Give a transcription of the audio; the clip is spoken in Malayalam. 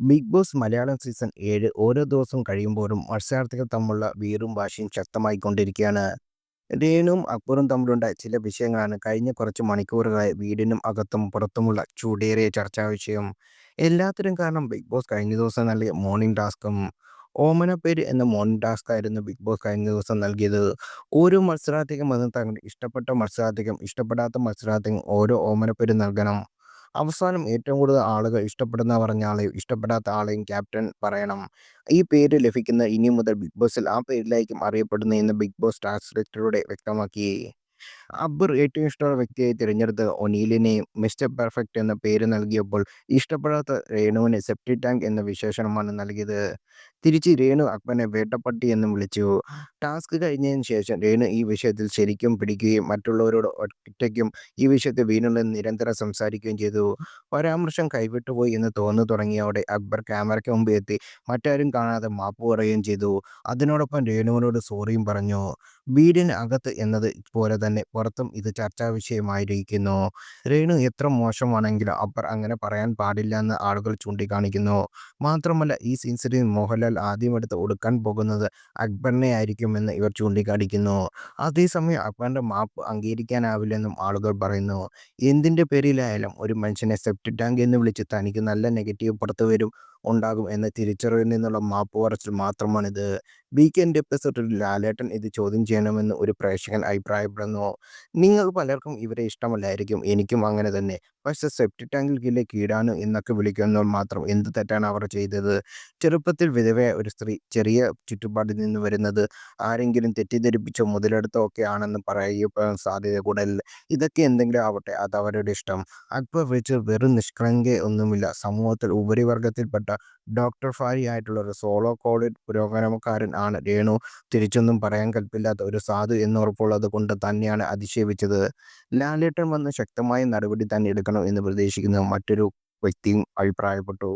ബിഗ് ബോസ് മലയാളം സീസൺ ഏഴ് ഓരോ ദിവസവും കഴിയുമ്പോഴും മത്സരാർത്ഥികൾ തമ്മിലുള്ള വീറും വാശിയും ശക്തമായി കൊണ്ടിരിക്കുകയാണ് രേണുവും അക്ബറും തമ്മിലുണ്ടായ ചില വിഷയങ്ങളാണ് കഴിഞ്ഞ കുറച്ച് മണിക്കൂറുകളായി വീടിനും അകത്തും പുറത്തുമുള്ള ചൂടേറിയ ചർച്ചാ വിഷയം എല്ലാത്തിനും കാരണം ബിഗ് ബോസ് കഴിഞ്ഞ ദിവസം നൽകിയ മോർണിംഗ് ടാസ്കും. പേര് എന്ന മോർണിംഗ് ടാസ്ക് ആയിരുന്നു ബിഗ് ബോസ് കഴിഞ്ഞ ദിവസം നൽകിയത്. ഓരോ മത്സരാർത്ഥിക്കും അത് തങ്ങളുടെ ഇഷ്ടപ്പെട്ട മത്സരാർത്ഥിക്കും ഇഷ്ടപ്പെടാത്ത മത്സരാർത്ഥിക്കും ഓരോ ഓമന പേര് നൽകണം. അവസാനം ഏറ്റവും കൂടുതൽ ആളുകൾ ഇഷ്ടപ്പെടുന്ന പറഞ്ഞ ആളെയും ഇഷ്ടപ്പെടാത്ത ആളെയും ക്യാപ്റ്റൻ പറയണം. ഈ പേര് ലഭിക്കുന്ന ഇനി മുതൽ ബിഗ് ബോസിൽ ആ പേരിലായിരിക്കും അറിയപ്പെടുന്നതെന്ന് ബിഗ് ബോസ് ടാസ്ക് ഡയറക്ടറുടെ വ്യക്തമാക്കി. അക്ബർ ഏറ്റവും ഇഷ്ടമുള്ള വ്യക്തിയായി തിരഞ്ഞെടുത്ത ഒനീലിനെ മിസ്റ്റർ പെർഫെക്റ്റ് എന്ന പേര് നൽകിയപ്പോൾ ഇഷ്ടപ്പെടാത്ത രേണുവിന് സെപ്റ്റി ടാങ്ക് എന്ന വിശേഷണമാണ് നൽകിയത്. തിരിച്ച് രേണു അക്ബറിനെ വേട്ടപ്പട്ടി എന്നും വിളിച്ചു. ടാസ്ക് കഴിഞ്ഞതിന് ശേഷം രേണു ഈ വിഷയത്തിൽ ശരിക്കും പിടിക്കുകയും മറ്റുള്ളവരോട് ഒറ്റയ്ക്കും ഈ വിഷയത്തിൽ വീണുള്ള നിരന്തരം സംസാരിക്കുകയും ചെയ്തു. പരാമർശം കൈവിട്ടുപോയി എന്ന് തോന്നു തുടങ്ങിയതോടെ അക്ബർ ക്യാമറയ്ക്ക് മുമ്പ് എത്തി മറ്റാരും കാണാതെ മാപ്പ് പറയുകയും ചെയ്തു. അതിനോടൊപ്പം രേണുവിനോട് സോറിയും പറഞ്ഞു. വീടിന് അകത്ത് എന്നത് പോലെ തന്നെ പുറത്തും ഇത് ചർച്ചാ വിഷയമായിരിക്കുന്നു രേണു എത്ര മോശമാണെങ്കിലും അപ്പർ അങ്ങനെ പറയാൻ പാടില്ല എന്ന് ആളുകൾ ചൂണ്ടിക്കാണിക്കുന്നു. മാത്രമല്ല ഈ സീൻസിൽ മോഹൻലാൽ ആദ്യമെടുത്ത് ഒടുക്കാൻ പോകുന്നത് അക്ബറിനെ ആയിരിക്കുമെന്ന് ഇവർ ചൂണ്ടിക്കാണിക്കുന്നു. അതേസമയം അക്ബറിന്റെ മാപ്പ് അംഗീകരിക്കാനാവില്ലെന്നും ആളുകൾ പറയുന്നു. എന്തിന്റെ പേരിലായാലും ഒരു മനുഷ്യനെ സെപ്റ്റ് ടാങ്ക് എന്ന് വിളിച്ച് തനിക്ക് നല്ല നെഗറ്റീവ് പുറത്തുവരും ഉണ്ടാകും എന്ന തിരിച്ചറിവിൽ നിന്നുള്ള മാപ്പ് പറച്ചിൽ മാത്രമാണിത്. വീക്കെൻഡ് എപ്പിസോഡിൽ ലാലേട്ടൻ ഇത് ചോദ്യം ചെയ്യണമെന്ന് ഒരു പ്രേക്ഷകൻ അഭിപ്രായപ്പെടുന്നു. നിങ്ങൾ പലർക്കും ഇവരെ ഇഷ്ടമല്ലായിരിക്കും. എനിക്കും അങ്ങനെ തന്നെ. പക്ഷേ സെപ്റ്റി ടാങ്കിൽ കീഴിലെ കീടാനു എന്നൊക്കെ വിളിക്കുന്നവർ മാത്രം എന്ത് തെറ്റാണ് അവർ ചെയ്തത്? ചെറുപ്പത്തിൽ വിധവയായ ഒരു സ്ത്രീ ചെറിയ ചുറ്റുപാടിൽ നിന്ന് വരുന്നത് ആരെങ്കിലും തെറ്റിദ്ധരിപ്പിച്ചോ മുതലെടുത്തോ ഒക്കെ ആണെന്ന് പറയപ്പെടാൻ സാധ്യത കൂടുതൽ. ഇതൊക്കെ എന്തെങ്കിലും ആവട്ടെ അത് അവരുടെ ഇഷ്ടം. അക്ബർ വിളിച്ച് വെറും നിഷ്കളങ്ക ഒന്നുമില്ല സമൂഹത്തിൽ ഉപരിവർഗത്തിൽപ്പെട്ട ഡോക്ടർ ഫാരി ആയിട്ടുള്ള ഒരു സോളോ കോളിഡ് പുരോഗമനക്കാരൻ ആണ് രേണു തിരിച്ചൊന്നും പറയാൻ കൽപ്പില്ലാത്ത ഒരു സാധു എന്നുറപ്പുള്ളത് കൊണ്ട് തന്നെയാണ് അധിക്ഷേപിച്ചത്. ലാലേട്ടൻ വന്ന് ശക്തമായ നടപടി തന്നെ എടുക്കണം എന്ന് പ്രതീക്ഷിക്കുന്ന മറ്റൊരു വ്യക്തിയും അഭിപ്രായപ്പെട്ടു.